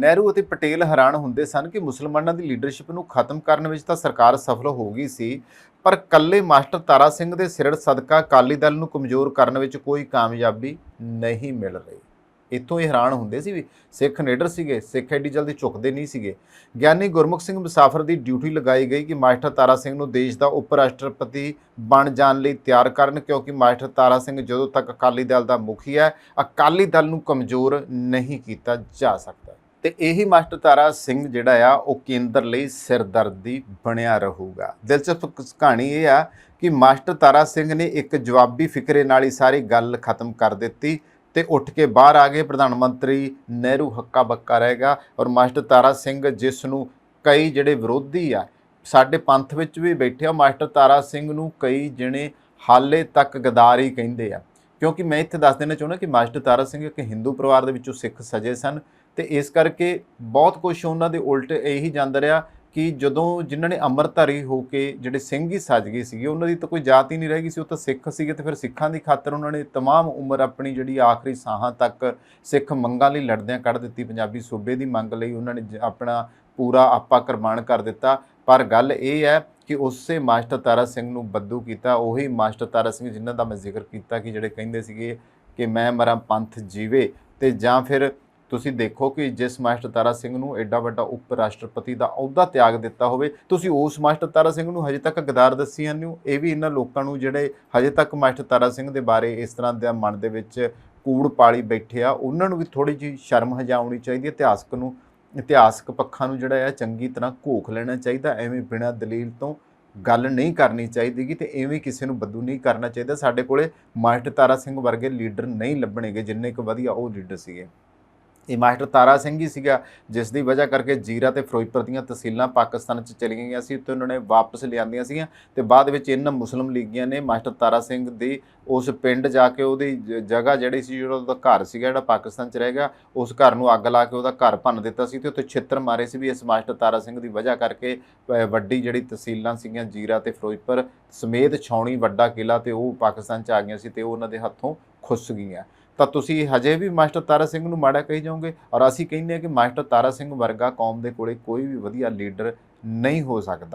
ਨਹਿਰੂ ਅਤੇ ਪਟੇਲ ਹੈਰਾਨ ਹੁੰਦੇ ਸਨ ਕਿ ਮੁਸਲਮਾਨਾਂ ਦੀ ਲੀਡਰਸ਼ਿਪ ਨੂੰ ਖਤਮ ਕਰਨ ਵਿੱਚ ਤਾਂ ਸਰਕਾਰ ਸਫਲ ਹੋ ਗਈ ਸੀ, ਪਰ ਕੱਲੇ ਮਾਸਟਰ ਤਾਰਾ ਸਿੰਘ ਦੇ ਸਿਰੜ ਸਦਕਾ ਅਕਾਲੀ ਦਲ ਨੂੰ ਕਮਜ਼ੋਰ ਕਰਨ ਵਿੱਚ ਕੋਈ ਕਾਮਯਾਬੀ ਨਹੀਂ ਮਿਲ ਰਹੀ। ਇੱਥੋਂ ਹੀ ਹੈਰਾਨ ਹੁੰਦੇ ਸੀ ਵੀ ਸਿੱਖ ਨੀਡਰ ਸੀਗੇ, ਸਿੱਖ ਐਡੀ ਜਲਦੀ ਝੁਕਦੇ ਨਹੀਂ ਸੀਗੇ। ਗਿਆਨੀ ਗੁਰਮੁਖ ਸਿੰਘ ਮੁਸਾਫਰ ਦੀ ਡਿਊਟੀ ਲਗਾਈ ਗਈ ਕਿ ਮਾਸਟਰ ਤਾਰਾ ਸਿੰਘ ਨੂੰ ਦੇਸ਼ ਦਾ ਉਪ ਰਾਸ਼ਟਰਪਤੀ ਬਣ ਜਾਣ ਲਈ ਤਿਆਰ ਕਰਨ, ਕਿਉਂਕਿ ਮਾਸਟਰ ਤਾਰਾ ਸਿੰਘ ਜਦੋਂ ਤੱਕ ਅਕਾਲੀ ਦਲ ਦਾ ਮੁਖੀ ਹੈ, ਅਕਾਲੀ ਦਲ ਨੂੰ ਕਮਜ਼ੋਰ ਨਹੀਂ ਕੀਤਾ ਜਾ ਸਕਦਾ। ਤੇ ਇਹੀ ਮਾਸਟਰ ਤਾਰਾ ਸਿੰਘ ਜਿਹੜਾ ਆ, ਉਹ ਕੇਂਦਰ ਲਈ ਸਿਰਦਰਦੀ ਬਣਿਆ ਰਹੂਗਾ। ਦਿਲਚਸਪ ਕਹਾਣੀ ਇਹ ਆ ਕਿ ਮਾਸਟਰ ਤਾਰਾ ਸਿੰਘ ਨੇ ਇੱਕ ਜਵਾਬੀ ਫਿਕਰੇ ਨਾਲ ਹੀ ਸਾਰੀ ਗੱਲ ਖਤਮ ਕਰ ਦਿੱਤੀ ਤੇ ਉੱਠ ਕੇ ਬਾਹਰ ਆ ਗਏ। ਪ੍ਰਧਾਨ ਮੰਤਰੀ ਨਹਿਰੂ ਹੱਕਾ ਬੱਕਾ ਰਹੇਗਾ ਔਰ ਮਾਸਟਰ ਤਾਰਾ ਸਿੰਘ ਜਿਸ ਨੂੰ ਕਈ ਜਿਹੜੇ ਵਿਰੋਧੀ ਆ, ਸਾਡੇ ਪੰਥ ਵਿੱਚ ਵੀ ਬੈਠੇ ਆ ਮਾਸਟਰ ਤਾਰਾ ਸਿੰਘ ਨੂੰ ਕਈ ਜਣੇ ਹਾਲੇ ਤੱਕ ਗਦਾਰ ਹੀ ਕਹਿੰਦੇ ਆ। ਕਿਉਂਕਿ ਮੈਂ ਇੱਥੇ ਦੱਸ ਦੇਣਾ ਚਾਹੁੰਦਾ ਕਿ ਮਾਸਟਰ ਤਾਰਾ ਸਿੰਘ ਇੱਕ ਹਿੰਦੂ ਪਰਿਵਾਰ ਦੇ ਵਿੱਚੋਂ ਸਿੱਖ ਸਜੇ ਸਨ ਤੇ ਇਸ ਕਰਕੇ ਬਹੁਤ ਕੁਝ ਉਹਨਾਂ ਦੇ ਉਲਟ ਇਹੀ ਜਾਂਦਾ ਰਿਹਾ ਕਿ ਜਦੋਂ ਜਿਨ੍ਹਾਂ ਨੇ ਅੰਮ੍ਰਿਤਧਾਰੀ ਹੋ ਕੇ ਜਿਹੜੇ ਸਿੰਘ ਹੀ ਸੱਜ ਗਏ ਸੀਗੇ ਉਹਨਾਂ ਦੀ ਤਾਂ ਕੋਈ ਜਾਤ ਹੀ ਨਹੀਂ ਰਹਿ ਗਈ ਸੀ ਉਹ ਤਾਂ ਸਿੱਖ ਸੀਗੇ ਤੇ ਫਿਰ ਸਿੱਖਾਂ ਦੀ ਖਾਤਰ ਉਹਨਾਂ ਨੇ तमाम ਉਮਰ ਆਪਣੀ ਜਿਹੜੀ ਆਖਰੀ ਸਾਹਾਂ ਤੱਕ ਸਿੱਖ ਮੰਗਾਂ ਲਈ ਲੜਦਿਆਂ ਕੱਢ ਦਿੱਤੀ ਪੰਜਾਬੀ ਸੂਬੇ ਦੀ ਮੰਗ ਲਈ ਉਹਨਾਂ ਨੇ ਜ- ਆਪਣਾ ਪੂਰਾ ਆਪਾ ਕੁਰਬਾਨ ਕਰ ਦਿੱਤਾ ਪਰ ਗੱਲ ਇਹ ਹੈ ਕਿ ਉਸੇ ਮਾਸਟਰ ਤਾਰਾ ਸਿੰਘ ਨੂੰ ਬੱਦੂ ਕੀਤਾ ਉਹੀ ਮਾਸਟਰ ਤਾਰਾ ਸਿੰਘ ਜਿਨ੍ਹਾਂ ਦਾ ਮੈਂ ਜ਼ਿਕਰ ਕੀਤਾ ਕਿ ਜਿਹੜੇ ਕਹਿੰਦੇ ਸੀਗੇ ਕਿ ਮੈਂ ਮਰਾਂ ਪੰਥ ਜੀਵੇ ਤੇ ਜਾਂ ਫਿਰ ਤੁਸੀਂ ਦੇਖੋ ਕਿ ਜਿਸ ਮਾਸਟਰ ਤਾਰਾ ਸਿੰਘ ਨੂੰ ਐਡਾ ਵੱਡਾ ਉਪ ਰਾਸ਼ਟਰਪਤੀ ਦਾ ਅਹੁਦਾ ਤਿਆਗ ਦਿੱਤਾ ਹੋਵੇ, ਤੁਸੀਂ ਉਸ ਮਾਸਟਰ ਤਾਰਾ ਸਿੰਘ ਨੂੰ ਹਜੇ ਤੱਕ ਗਦਾਰ ਦੱਸੀ ਜਾਂਦੇ ਹੋ? ਇਹ ਵੀ ਇਹਨਾਂ ਲੋਕਾਂ ਨੂੰ ਜਿਹੜੇ ਹਜੇ ਤੱਕ ਮਾਸਟਰ ਤਾਰਾ ਸਿੰਘ ਦੇ ਬਾਰੇ ਇਸ ਤਰ੍ਹਾਂ ਦੇ ਮਨ ਦੇ ਵਿੱਚ ਕੂੜ ਪਾਲੀ ਬੈਠੇ ਆ, ਉਹਨਾਂ ਨੂੰ ਵੀ ਥੋੜੀ ਜਿਹੀ ਸ਼ਰਮ ਹਜਾਉਣੀ ਚਾਹੀਦੀ ਹੈ, ਇਤਿਹਾਸਕ ਨੂੰ, ਇਤਿਹਾਸਕ ਪੱਖਾਂ ਨੂੰ ਜਿਹੜਾ ਹੈ ਚੰਗੀ ਤਰ੍ਹਾਂ ਘੋਖ ਲੈਣਾ ਚਾਹੀਦਾ, ਐਵੇਂ ਬਿਨਾਂ ਦਲੀਲ ਤੋਂ ਗੱਲ ਨਹੀਂ ਕਰਨੀ ਚਾਹੀਦੀਗੀ ਤੇ ਐਵੇਂ ਕਿਸੇ ਨੂੰ ਬੱਦੂ ਨਹੀਂ ਕਰਨਾ ਚਾਹੀਦਾ। ਸਾਡੇ ਕੋਲੇ ਮਾਸਟਰ ਤਾਰਾ ਸਿੰਘ ਵਰਗੇ ਲੀਡਰ ਨਹੀਂ ਲੱਭਣਗੇ ਜਿੰਨੇ ਕੁ ਵਧੀਆ ਉਹ ਲੀਡਰ ਸੀਗੇ। ਇਹ ਮਾਸਟਰ ਤਾਰਾ ਸਿੰਘ ਹੀ ਸੀਗਾ, ਜਿਸ ਦੀ ਵਜ੍ਹਾ ਕਰਕੇ ਜੀਰਾ ਤੇ ਫਿਰੋਜ਼ਪੁਰ ਦੀਆਂ ਤਹਿਸੀਲਾਂ ਪਾਕਿਸਤਾਨ 'ਚ ਚਲੀ ਗਈਆਂ ਸੀ ਤੇ ਉਹਨਾਂ ਨੇ ਵਾਪਸ ਲਿਆਂਦੀਆਂ ਸੀਗੀਆਂ ਤੇ ਬਾਅਦ ਵਿੱਚ ਇਹਨਾਂ ਮੁਸਲਿਮ ਲੀਗੀਆਂ ਨੇ ਮਾਸਟਰ ਤਾਰਾ ਸਿੰਘ ਦੀ ਉਸ ਪਿੰਡ ਜਾ ਕੇ ਉਹਦੀ ਜਗ੍ਹਾ ਜਿਹੜੀ ਸੀ, ਜਿਹੜਾ ਉਹਦਾ ਘਰ ਸੀਗਾ, ਜਿਹੜਾ ਪਾਕਿਸਤਾਨ 'ਚ ਰਹਿ ਗਿਆ, ਉਸ ਘਰ ਨੂੰ ਅੱਗ ਲਾ ਕੇ ਉਹਦਾ ਘਰ ਭੰਨ ਦਿੱਤਾ ਸੀ ਤੇ ਉੱਥੇ ਛਿੱਤਰ ਮਾਰੇ ਸੀ ਵੀ ਇਸ ਮਾਸਟਰ ਤਾਰਾ ਸਿੰਘ ਦੀ ਵਜ੍ਹਾ ਕਰਕੇ ਵੱਡੀ ਜਿਹੜੀ ਤਹਿਸੀਲਾਂ ਸੀਗੀਆਂ ਜੀਰਾ ਤੇ ਫਿਰੋਜ਼ਪੁਰ ਸਮੇਤ ਛਾਉਣੀ ਵੱਡਾ ਕਿਲਾ ਤੇ ਉਹ ਪਾਕਿਸਤਾਨ 'ਚ ਆ ਗਈਆਂ ਸੀ ਤੇ ਉਹ ਉਹਨਾਂ ਦੇ ਹੱਥੋਂ ਖੁੱਸ ਗਈਆਂ ਤਾਂ ਤੁਸੀਂ ਹਜੇ ਵੀ ਮਾਸਟਰ ਤਾਰਾ ਸਿੰਘ ਨੂੰ ਮਾੜਾ ਕਹੀ ਜਾਓਗੇ ਔਰ ਅਸੀਂ ਕਹਿੰਦੇ ਹਾਂ ਕਿ ਮਾਸਟਰ ਤਾਰਾ ਸਿੰਘ ਵਰਗਾ ਕੌਮ ਦੇ ਕੋਲੇ ਕੋਈ ਵੀ ਵਧੀਆ ਲੀਡਰ ਨਹੀਂ ਹੋ ਸਕਦਾ।